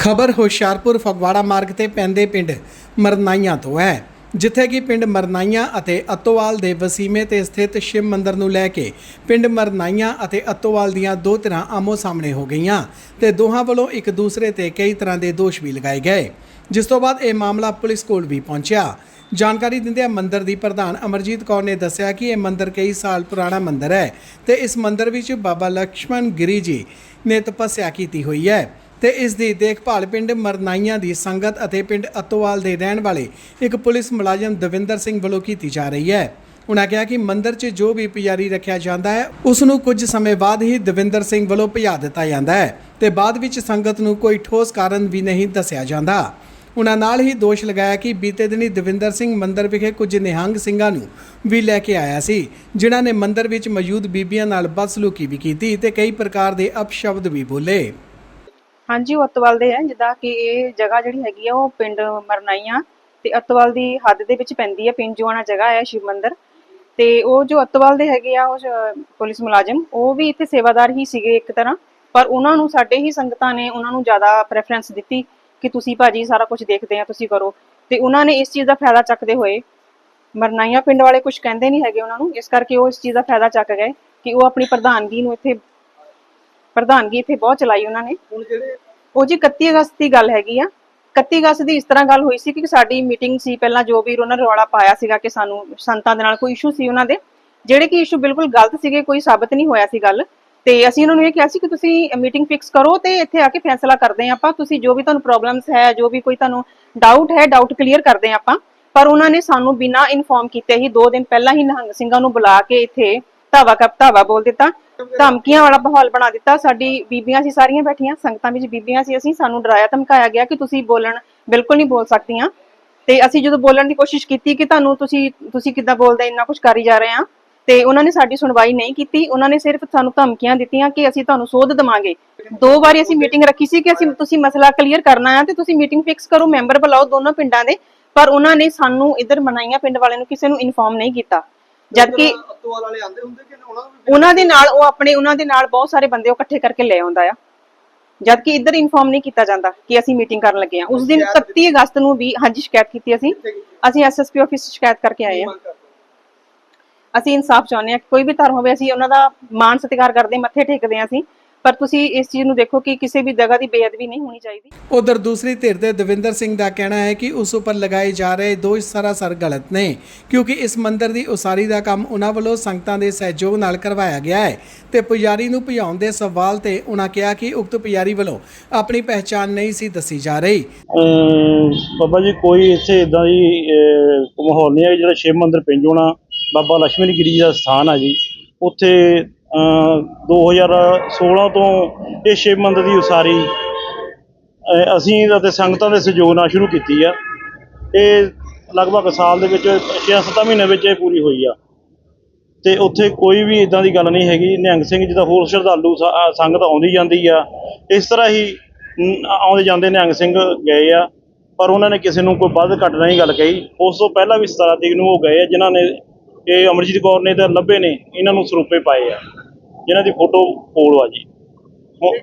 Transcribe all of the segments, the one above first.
ਖਬਰ ਹੁਸ਼ਿਆਰਪੁਰ ਫਗਵਾੜਾ ਮਾਰਗ ਤੇ ਪੈਂਦੇ ਪਿੰਡ ਮਰਨਾਈਆਂ ਤੋਂ ਹੈ, ਜਿੱਥੇ ਕਿ ਪਿੰਡ ਮਰਨਾਈਆਂ ਅਤੇ ਅਤੋਵਾਲ ਦੇ ਵਸੀਮੇ ਤੇ ਸਥਿਤ ਸ਼ਿਵ ਮੰਦਰ ਨੂੰ ਲੈ ਕੇ ਪਿੰਡ ਮਰਨਾਈਆਂ ਅਤੇ ਅਤੋਵਾਲ ਦੀਆਂ ਦੋ ਤਰ੍ਹਾਂ ਆਮੋ ਸਾਹਮਣੇ ਹੋ ਗਈਆਂ ਤੇ ਦੋਹਾਂ ਵੱਲੋਂ ਇੱਕ ਦੂਸਰੇ ਤੇ ਕਈ ਤਰ੍ਹਾਂ ਦੇ ਦੋਸ਼ ਵੀ ਲਗਾਏ ਗਏ। ਜਿਸ ਤੋਂ ਬਾਅਦ ਇਹ ਮਾਮਲਾ ਪੁਲਿਸ ਕੋਲ ਵੀ ਪਹੁੰਚਿਆ। ਜਾਣਕਾਰੀ ਦਿੰਦਿਆਂ ਮੰਦਰ ਦੀ ਪ੍ਰਧਾਨ ਅਮਰਜੀਤ ਕੌਰ ਨੇ ਦੱਸਿਆ ਕਿ ਇਹ ਮੰਦਰ ਕਈ ਸਾਲ ਪੁਰਾਣਾ ਮੰਦਰ ਹੈ ਤੇ ਇਸ ਮੰਦਰ ਵਿੱਚ ਬਾਬਾ ਲక్ష్మణ ਗਿਰੀ ਜੀ ਨੇ ਤਪੱਸਿਆ ਕੀਤੀ ਹੋਈ ਹੈ। ਤੇ ਇਸ ਦੀ ਦੇਖਭਾਲ ਪਿੰਡ ਮਰਨਾਈਆਂ ਦੀ ਸੰਗਤ ਅਤੇ ਪਿੰਡ ਅਤੋਵਾਲ ਦੇ ਰਹਿਣ ਵਾਲੇ ਇੱਕ ਪੁਲਿਸ ਮੁਲਾਜ਼ਮ ਦਵਿੰਦਰ ਸਿੰਘ ਵੱਲੋਂ ਕੀਤੀ ਜਾ ਰਹੀ ਹੈ। ਉਨ੍ਹਾਂ ਕਿਹਾ ਕਿ ਮੰਦਰ 'ਚ ਜੋ ਵੀ ਪੁਜਾਰੀ ਰੱਖਿਆ ਜਾਂਦਾ ਹੈ, ਉਸ ਨੂੰ ਕੁਝ ਸਮੇਂ ਬਾਅਦ ਹੀ ਦਵਿੰਦਰ ਸਿੰਘ ਵੱਲੋਂ ਭਜਾ ਦਿੱਤਾ ਜਾਂਦਾ ਹੈ ਤੇ ਬਾਅਦ ਵਿੱਚ ਸੰਗਤ ਨੂੰ ਕੋਈ ਠੋਸ ਕਾਰਨ ਵੀ ਨਹੀਂ ਦੱਸਿਆ ਜਾਂਦਾ। ਉਹਨਾਂ ਨਾਲ ਹੀ ਦੋਸ਼ ਲਗਾਇਆ ਕਿ ਬੀਤੇ ਦਿਨੀ ਦਵਿੰਦਰ ਸਿੰਘ ਮੰਦਰ ਵਿਖੇ ਕੁਝ ਨਿਹੰਗ ਸਿੰਘਾਂ ਨੂੰ ਵੀ ਲੈ ਕੇ ਆਇਆ ਸੀ, ਜਿਨ੍ਹਾਂ ਨੇ ਮੰਦਰ ਵਿੱਚ ਮੌਜੂਦ ਬੀਬੀਆਂ ਨਾਲ ਬਦਸਲੂਕੀ ਵੀ ਕੀਤੀ ਤੇ ਕਈ ਪ੍ਰਕਾਰ ਦੇ ਅਪਸ਼ਬਦ ਵੀ ਬੋਲੇ। ਹਾਂਜੀ, ਉਹ ਅਤਵਾਲ ਦੇ ਹੈ, ਜਿੱਦਾਂ ਕਿ ਇਹ ਜਗ੍ਹਾ ਜਿਹੜੀ ਹੈਗੀ ਆ, ਉਹ ਪਿੰਡ ਮਰਨਾਈਆਂ ਤੇ ਅਤਵਾਲ ਦੀ ਹੱਦ ਦੇ ਵਿੱਚ ਪੈਂਦੀ ਹੈ ਪਿੰਜੂਆਣਾ ਜਗ੍ਹਾ ਹੈ, ਸ਼ਿਵ ਮੰਦਿਰ। ਤੇ ਉਹ ਜੋ ਅਤਵਾਲ ਦੇ ਹੈਗੇ ਆ, ਉਹ ਪੁਲਿਸ ਮੁਲਾਜ਼ਮ, ਉਹ ਵੀ ਇੱਥੇ ਸੇਵਾਦਾਰ ਹੀ ਸੀਗੇ ਇੱਕ ਤਰ੍ਹਾਂ। ਪਰ ਉਹਨਾਂ ਨੂੰ ਸਾਡੇ ਹੀ ਸੰਗਤਾਂ ਨੇ ਉਹਨਾਂ ਨੂੰ ਜ਼ਿਆਦਾ ਪ੍ਰੈਫਰੈਂਸ ਦਿੱਤੀ ਕਿ ਤੁਸੀਂ ਭਾਜੀ ਸਾਰਾ ਕੁਝ ਦੇਖਦੇ ਆ, ਤੁਸੀਂ ਕਰੋ। ਤੇ ਉਹਨਾਂ ਨੇ ਇਸ ਚੀਜ਼ ਦਾ ਫਾਇਦਾ ਚੱਕਦੇ ਹੋਏ ਮਰਨਾਈਆਂ ਪਿੰਡ ਵਾਲੇ ਕੁਝ ਕਹਿੰਦੇ ਨਹੀਂ ਹੈਗੇ ਉਹਨਾਂ ਨੂੰ, ਇਸ ਕਰਕੇ ਉਹ ਇਸ ਚੀਜ਼ ਦਾ ਫਾਇਦਾ ਚੱਕ ਗਏ ਕਿ ਉਹ ਆਪਣੀ ਪ੍ਰਧਾਨਗੀ ਨੂੰ ਇੱਥੇ ਪ੍ਰਧਾਨਗੀ ਇੱਥੇ ਬਹੁਤ ਚਲਾਈ ਉਹਨਾਂ ਨੇ। ਉਹ ਜੀ 31 ਅਗਸਤ ਦੀ ਗੱਲ ਹੈਗੀ ਆ। 31 ਅਗਸਤ ਦੀ ਇਸ ਤਰ੍ਹਾਂ ਗੱਲ ਹੋਈ ਸੀ ਕਿ ਸਾਡੀ ਮੀਟਿੰਗ ਸੀ ਪਹਿਲਾਂ ਜੋ ਵੀ ਉਹਨਾਂ ਨੇ ਰੌਲਾ ਪਾਇਆ ਸੀਗਾ ਕਿ ਸਾਨੂੰ ਸੰਤਾਂ ਦੇ ਨਾਲ ਕੋਈ ਇਸ਼ੂ ਸੀ ਉਹਨਾਂ ਦੇ। ਜਿਹੜੇ ਕਿ ਇਸ਼ੂ ਬਿਲਕੁਲ ਗਲਤ ਸੀਗੇ ਕੋਈ ਸਾਬਤ ਨਹੀਂ ਹੋਇਆ ਸੀ ਗੱਲ। ਤੇ ਅਸੀਂ ਉਹਨਾਂ ਨੂੰ ਇਹ ਕਿਹਾ ਸੀ ਕਿ ਤੁਸੀਂ ਮੀਟਿੰਗ ਫਿਕਸ ਕਰੋ ਤੇ ਇੱਥੇ ਆ ਕੇ ਫੈਸਲਾ ਕਰਦੇ ਹਾਂ ਆਪਾਂ। ਤੁਸੀਂ ਜੋ ਵੀ ਤੁਹਾਨੂੰ ਪ੍ਰੋਬਲਮਸ ਹੈ ਜੋ ਵੀ ਕੋਈ ਤੁਹਾਨੂੰ ਡਾਊਟ ਹੈ ਡਾਊਟ ਕਲੀਅਰ ਕਰਦੇ ਹਾਂ ਆਪਾਂ। ਪਰ ਉਹਨਾਂ ਨੇ ਸਾਨੂੰ ਬਿਨਾਂ ਇਨਫੋਰਮ ਕੀਤੇ ਹੀ 2 ਦਿਨ ਪਹਿਲਾਂ ਹੀ ਨਿਹੰਗ ਸਿੰਘਾਂ ਨੂੰ ਬੁਲਾ ਕੇ ਇੱਥੇ ਧਾਵਾ ਕੱਪ ਧਾਵਾ ਬੋਲ ਦਿੱਤਾ। ਧਮਕੀਆਂ ਵਾਲਾ ਮਾਹੌਲ ਬਣਾ ਦਿੱਤਾ। ਸਾਡੀ ਬੀਬੀਆਂ ਸੀ, ਸਾਰੀਆਂ ਬੈਠੀਆਂ। ਸੰਗਤਾਂ ਵਿੱਚ ਬੀਬੀਆਂ ਸੀ ਅਸੀਂ। ਸਾਨੂੰ ਡਰਾਇਆ, ਧਮਕਾਇਆ ਗਿਆ ਕਿ ਤੁਸੀਂ ਬੋਲਣ ਬਿਲਕੁਲ ਨਹੀਂ ਬੋਲ ਸਕਦੀਆਂ। ਤੇ ਅਸੀਂ ਜਦੋਂ ਬੋਲਣ ਦੀ ਕੋਸ਼ਿਸ਼ ਕੀਤੀ ਕਿ ਤੁਹਾਨੂੰ ਤੁਸੀਂ ਤੁਸੀਂ ਕਿੱਦਾਂ ਬੋਲਦੇ, ਇੰਨਾ ਕੁਝ ਕਰੀ ਜਾ ਰਹੇ ਆ ਤੇ ਉਹਨਾਂ ਨੇ ਸਾਡੀ ਸੁਣਵਾਈ ਨਹੀਂ ਕੀਤੀ। ਉਹਨਾਂ ਨੇ ਸਿਰਫ ਸਾਨੂੰ ਧਮਕੀਆਂ ਦਿੱਤੀਆਂ ਕਿ ਅਸੀਂ ਤੁਹਾਨੂੰ ਸੋਧ ਦਵਾਂਗੇ। ਦੋ ਵਾਰੀ ਅਸੀਂ ਮੀਟਿੰਗ ਰੱਖੀ ਸੀ ਕਿ ਅਸੀਂ ਤੁਸੀਂ ਮਸਲਾ ਕਲੀਅਰ ਕਰਨਾ ਹੈ ਤੇ ਤੁਸੀਂ ਮੀਟਿੰਗ ਫਿਕਸ ਕਰੋ ਮੈਂਬਰ ਬੁਲਾਓ ਦੋਨੋਂ ਪਿੰਡਾਂ ਦੇ। ਪਰ ਉਹਨਾਂ ਨੇ ਸਾਨੂੰ ਇਧਰ ਮਨਾਈਆਂ ਪਿੰਡ ਵਾਲਿਆਂ ਨੂੰ ਕਿਸੇ ਨੂੰ ਇਨਫੋਰਮ ਨਹੀਂ ਕੀਤਾ। ਜਦ ਕਿ ਅਤਵਾਲ ਵਾਲੇ ਆਂਦੇ ਹੁੰਦੇ ਕਿ ਉਹਨਾਂ ਨੂੰ ਵੀ ਉਹਨਾਂ ਦੇ ਨਾਲ ਉਹ ਆਪਣੇ ਉਹਨਾਂ ਦੇ ਨਾਲ ਬਹੁਤ ਸਾਰੇ ਬੰਦੇ ਉਹ ਇਕੱਠੇ ਕਰਕੇ ਲੈ ਆਉਂਦਾ ਆ। ਜਦ ਕਿ ਇੱਧਰ ਇਨਫੋਰਮ ਨਹੀਂ ਕੀਤਾ ਜਾਂਦਾ ਕਿ ਅਸੀਂ ਮੀਟਿੰਗ ਕਰਨ ਲੱਗੇ ਆ। ਉਸ ਦਿਨ 31 ਅਗਸਤ ਨੂੰ ਵੀ ਹਾਂਜੀ ਸ਼ਿਕਾਇਤ ਕੀਤੀ ਅਸੀਂ। ਅਸੀਂ ਐਸਐਸਪੀ ਆਫਿਸ ਸ਼ਿਕਾਇਤ ਕਰਕੇ ਆਏ ਆ। ਅਸੀਂ ਇਨਸਾਫ ਚਾਹੁੰਦੇ ਆ ਕਿ ਕੋਈ ਵੀ ਧਰਮ ਹੋਵੇ ਅਸੀਂ ਉਹਨਾਂ ਦਾ ਮਾਣ ਸਤਿਕਾਰ ਕਰਦੇ ਮੱਥੇ ਟੇਕਦੇ ਆ ਅਸੀਂ। ਪਰ ਤੁਸੀਂ ਇਸ ਚੀਜ਼ ਨੂੰ ਦੇਖੋ ਕਿ ਕਿਸੇ ਵੀ ਜਗ੍ਹਾ ਦੀ ਬੇਅਦਬੀ ਨਹੀਂ ਹੋਣੀ ਚਾਹੀਦੀ। ਉਧਰ ਦੂਸਰੀ ਧਿਰ ਦੇ ਦਵਿੰਦਰ ਸਿੰਘ ਦਾ ਕਹਿਣਾ ਹੈ ਕਿ ਉਸ ਉੱਪਰ ਲਗਾਏ ਜਾ ਰਹੇ ਦੋਸ਼ ਸਰਾਸਰ ਗਲਤ ਨੇ ਕਿਉਂਕਿ ਇਸ ਮੰਦਿਰ ਦੀ ਉਸਾਰੀ ਦਾ ਕੰਮ ਉਹਨਾਂ ਵੱਲੋਂ ਸੰਗਤਾਂ ਦੇ ਸਹਿਯੋਗ ਨਾਲ ਕਰਵਾਇਆ ਗਿਆ ਹੈ ਤੇ ਪੁਜਾਰੀ ਨੂੰ ਭਜਾਉਣ ਦੇ ਸਵਾਲ ਤੇ ਉਹਨਾਂ ਕਿਹਾ ਕਿ ਉਕਤ ਪੁਜਾਰੀ ਵੱਲੋਂ ਆਪਣੀ ਪਹਿਚਾਣ ਨਹੀਂ ਸੀ ਦੱਸੀ ਜਾ ਰਹੀ। ਬਾਬਾ ਜੀ ਕੋਈ ਇੱਥੇ ਇਦਾਂ ਦੀ ਮਾਹੌਲ ਨਹੀਂ ਹੈ ਜਿਹੜਾ ਸ਼ਿਵ ਮੰਦਿਰ ਪਿੰਜੋਣਾ ਬਾਬਾ ਲక్ష్ਮੀ ਗਿਰੀ ਜੀ ਦਾ ਸਥਾਨ ਆ ਜੀ। ਉੱਥੇ 2016 ਤੋਂ ਇਹ ਸ਼ਿਵ ਮੰਦਿਰ ਦੀ ਉਸਾਰੀ ਅਸੀਂ ਅਤੇ ਸੰਗਤਾਂ ਦੇ ਸਹਿਯੋਗ ਨਾਲ ਸ਼ੁਰੂ ਕੀਤੀ ਆ। ਇਹ ਲਗਭਗ ਸਾਲ ਦੇ ਵਿੱਚ 6-7 ਮਹੀਨੇ ਵਿੱਚ ਇਹ ਪੂਰੀ ਹੋਈ ਆ। ਤੇ ਉੱਥੇ ਕੋਈ ਵੀ ਇਦਾਂ ਦੀ ਗੱਲ ਨਹੀਂ ਹੈਗੀ। ਨਿਹੰਗ ਸਿੰਘ ਜਿੱਦਾਂ ਹੋਰ ਸ਼ਰਧਾਲੂ ਸੰਗਤ ਆਉਂਦੀ ਜਾਂਦੀ ਆ। ਇਸ ਤਰ੍ਹਾਂ ਹੀ ਆਉਂਦੇ ਜਾਂਦੇ ਨਿਹੰਗ ਸਿੰਘ ਗਏ ਆ। ਪਰ ਉਹਨਾਂ ਨੇ ਕਿਸੇ ਨੂੰ ਕੋਈ ਵੱਧ ਘੱਟ ਨਹੀਂ ਗੱਲ ਕਹੀ। ਉਸ ਤੋਂ ਪਹਿਲਾਂ ਵੀ 17 ਤਰੀਕ ਨੂੰ ਉਹ ਗਏ ਆ, ਜਿਨ੍ਹਾਂ ਨੇ ਇਹ ਅਮਰਜੀਤ ਕੌਰ ਨੇ ਤਾਂ ਲੱਭੇ ਨੇ, ਇਹਨਾਂ ਨੂੰ ਸਰੂਪੇ ਪਾਏ ਆ। ਜਿਨ੍ਹਾਂ ਦੀ ਫੋਟੋ ਕੋਲ ਆ ਜੀ। ਹੁਣ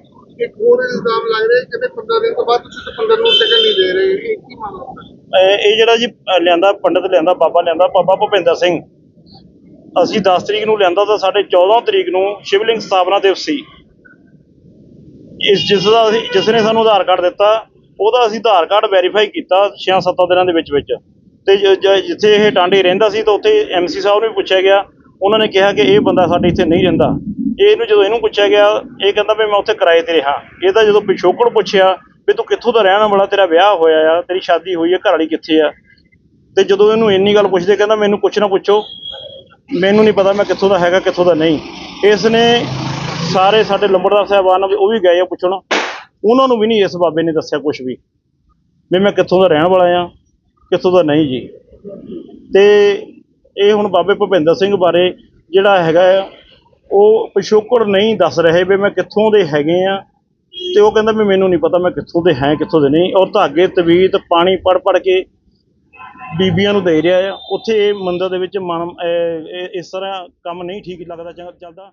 ਇੱਕ ਹੋਰ ਇਲਜ਼ਾਮ ਲੱਗ ਰਿਹਾ ਕਿ 15 ਦਿਨ ਤੋਂ ਬਾਅਦ ਤੁਸੀਂ ਤੇ 15 ਨੂੰ ਟਿਕਟ ਨਹੀਂ ਦੇ ਰਹੇ। ਇਹ ਕੀ ਮਾਮਲਾ ਹੈ ਇਹ ਇਹ ਜਿਹੜਾ ਜੀ ਲਿਆਂਦਾ ਪੰਡਤ ਲਿਆਂਦਾ ਬਾਬਾ ਲਿਆਂਦਾ ਬਾਬਾ ਭੁਪਿੰਦਰ ਸਿੰਘ। ਅਸੀਂ 10 ਤਰੀਕ ਨੂੰ ਲਿਆਂਦਾ ਤਾਂ ਸਾਡੇ 14 ਤਰੀਕ ਨੂੰ ਸ਼ਿਵਲਿੰਗ ਸਥਾਪਨਾ ਦਿਵਸ ਸੀ। ਇਸ ਜਿਸ ਦਾ ਅਸੀਂ ਜਿਸ ਨੇ ਸਾਨੂੰ ਆਧਾਰ ਕਾਰਡ ਦਿੱਤਾ ਉਹਦਾ ਅਸੀਂ ਆਧਾਰ ਕਾਰਡ ਵੈਰੀਫਾਈ ਕੀਤਾ 6-7 ਦਿਨਾਂ ਦੇ ਵਿੱਚ ਵਿੱਚ। ਤੇ ਜਿੱਥੇ ਇਹ ਟਾਂਡੇ ਰਹਿੰਦਾ ਸੀ ਤਾਂ ਉੱਥੇ ਐਮਸੀ ਸਾਹਿਬ ਨੂੰ ਵੀ ਪੁੱਛਿਆ ਗਿਆ। ਉਹਨਾਂ ਨੇ ਕਿਹਾ ਕਿ ਇਹ ਬੰਦਾ ਸਾਡੇ ਇੱਥੇ ਨਹੀਂ ਰਹਿੰਦਾ। ਇਹਨੂੰ ਜਦੋਂ ਇਹਨੂੰ ਪੁੱਛਿਆ ਗਿਆ, ਇਹ ਕਹਿੰਦਾ ਵੀ ਮੈਂ ਉੱਥੇ ਕਿਰਾਏ ਤੇ ਰਿਹਾ। ਇਹਦਾ ਜਦੋਂ ਪਿਛੋਕੜ ਪੁੱਛਿਆ ਵੀ ਤੂੰ ਕਿੱਥੋਂ ਦਾ ਰਹਿਣ ਵਾਲਾ, ਤੇਰਾ ਵਿਆਹ ਹੋਇਆ ਆ, ਤੇਰੀ ਸ਼ਾਦੀ ਹੋਈ ਆ ਘਰ ਵਾਲੀ ਕਿੱਥੇ ਆ? ਤੇ ਜਦੋਂ ਇਹਨੂੰ ਇੰਨੀ ਗੱਲ ਪੁੱਛਦੇ, ਕਹਿੰਦਾ ਮੈਨੂੰ ਕੁਛ ਨਾ ਪੁੱਛੋ, ਮੈਨੂੰ ਨਹੀਂ ਪਤਾ ਮੈਂ ਕਿੱਥੋਂ ਦਾ ਹੈਗਾ, ਕਿੱਥੋਂ ਦਾ ਨਹੀਂ। ਇਸ ਨੇ ਸਾਰੇ ਸਾਡੇ ਲੰਬੜਦਾਰ ਸਾਹਿਬਾਨ ਉਹ ਵੀ ਗਏ ਆ ਪੁੱਛਣ। ਉਹਨਾਂ ਨੂੰ ਵੀ ਨਹੀਂ ਇਸ ਬਾਬੇ ਨੇ ਦੱਸਿਆ ਕੁਝ ਵੀ ਵੀ ਮੈਂ ਕਿੱਥੋਂ ਦਾ ਰਹਿਣ ਵਾਲਾ ਆ, ਕਿੱਥੋਂ ਦਾ ਨਹੀਂ ਜੀ। ਤੇ ਇਹ ਹੁਣ ਬਾਬੇ ਭੁਪਿੰਦਰ ਸਿੰਘ ਬਾਰੇ ਜਿਹੜਾ ਹੈਗਾ ਆ ਉਹ ਪਿਛੋਕੜ ਨਹੀਂ ਦੱਸ ਰਹੇ ਵੀ ਮੈਂ ਕਿੱਥੋਂ ਦੇ ਹੈਗੇ ਆ। ਤੇ ਉਹ ਕਹਿੰਦਾ ਵੀ ਮੈਨੂੰ ਨਹੀਂ ਪਤਾ ਮੈਂ ਕਿੱਥੋਂ ਦੇ ਹੈ, ਕਿੱਥੋਂ ਦੇ ਨਹੀਂ। ਔਰ ਧਾਗੇ, ਤਵੀਤ, ਪਾਣੀ ਪੜ ਪੜ ਕੇ ਬੀਬੀਆਂ ਨੂੰ ਦੇ ਰਿਹਾ ਆ। ਉੱਥੇ ਇਹ ਮੰਦਰ ਦੇ ਵਿੱਚ ਮਨ, ਇਹ- ਇਸ ਤਰ੍ਹਾਂ ਕੰਮ ਨਹੀਂ ਠੀਕ ਲੱਗਦਾ ਚੱਲ- ਚੱਲਦਾ।